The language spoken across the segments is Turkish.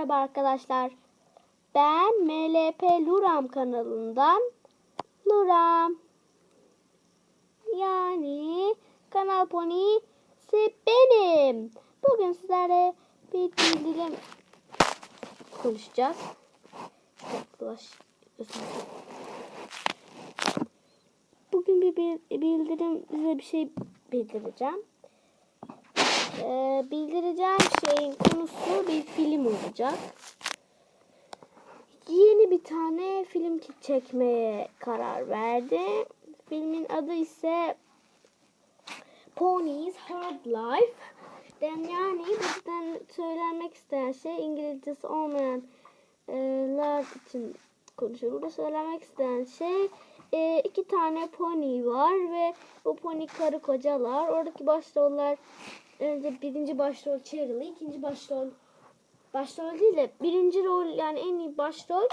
Merhaba arkadaşlar. Ben MLP Luram kanalından Luram. Yani Kanal Pony'si benim. Bugün sizlerle bir bildirim konuşacağız. Bugün bir bil- bildirim size bir şey bildireceğim. Ee, bildireceğim şeyin konusu bir film olacak. Yeni bir tane film çekmeye karar verdi. Filmin adı ise Ponies Hard Life. Yani bizden söylenmek isteyen şey İngilizcesi olmayanlar için konuşuyorum. Burada söylemek isteyen şey e, iki tane pony var ve bu pony karı kocalar. Oradaki başroller önce birinci başrol Cheryl, ikinci başrol başrol değil de birinci rol yani en iyi başrol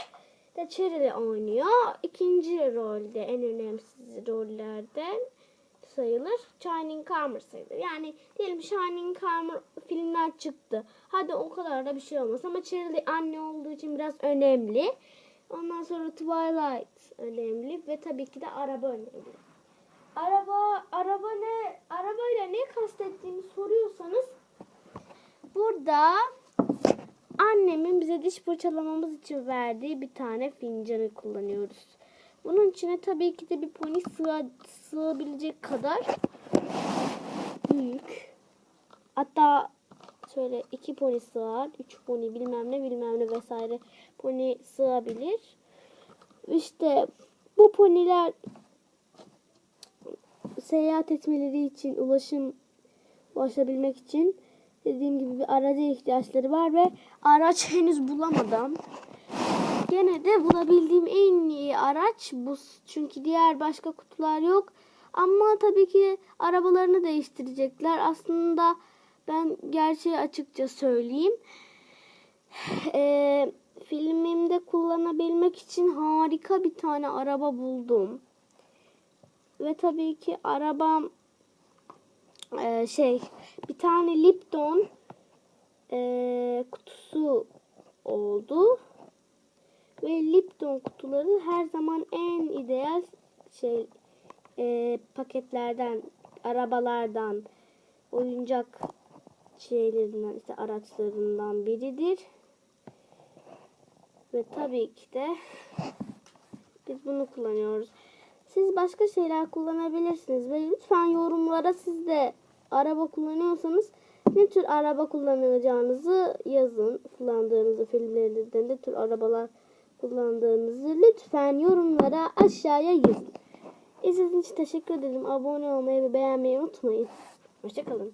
de Cheryl oynuyor. İkinci rolde en önemsiz rollerden sayılır. Shining Armor sayılır. Yani diyelim Shining Armor filmler çıktı. Hadi o kadar da bir şey olmaz ama Cheryl anne olduğu için biraz önemli. Ondan sonra Twilight önemli ve tabii ki de araba önemli. Araba araba ne arabayla ne kastettiğimi soruyorsanız burada annemin bize diş fırçalamamız için verdiği bir tane fincanı kullanıyoruz. Bunun içine tabii ki de bir pony sığ, sığabilecek kadar büyük. Hatta şöyle iki pony sığar, üç pony bilmem ne bilmem ne vesaire pony sığabilir. İşte bu poniler seyahat etmeleri için ulaşım ulaşabilmek için dediğim gibi bir araca ihtiyaçları var ve araç henüz bulamadım. Gene de bulabildiğim en iyi araç bu. Çünkü diğer başka kutular yok. Ama tabii ki arabalarını değiştirecekler. Aslında ben gerçeği açıkça söyleyeyim. Ee, filmimde kullanabilmek için harika bir tane araba buldum. Ve tabii ki arabam e, şey bir tane Lipton e, kutusu oldu. Ve Lipton kutuları her zaman en ideal şey e, paketlerden, arabalardan, oyuncak şeylerinden, işte araçlarından biridir. Ve tabii ki de biz bunu kullanıyoruz. Siz başka şeyler kullanabilirsiniz ve lütfen yorumlara siz de araba kullanıyorsanız ne tür araba kullanacağınızı yazın. Kullandığınızı filmlerinizde ne tür arabalar kullandığınızı lütfen yorumlara aşağıya yazın. İzlediğiniz için teşekkür ederim. Abone olmayı ve beğenmeyi unutmayın. Hoşçakalın.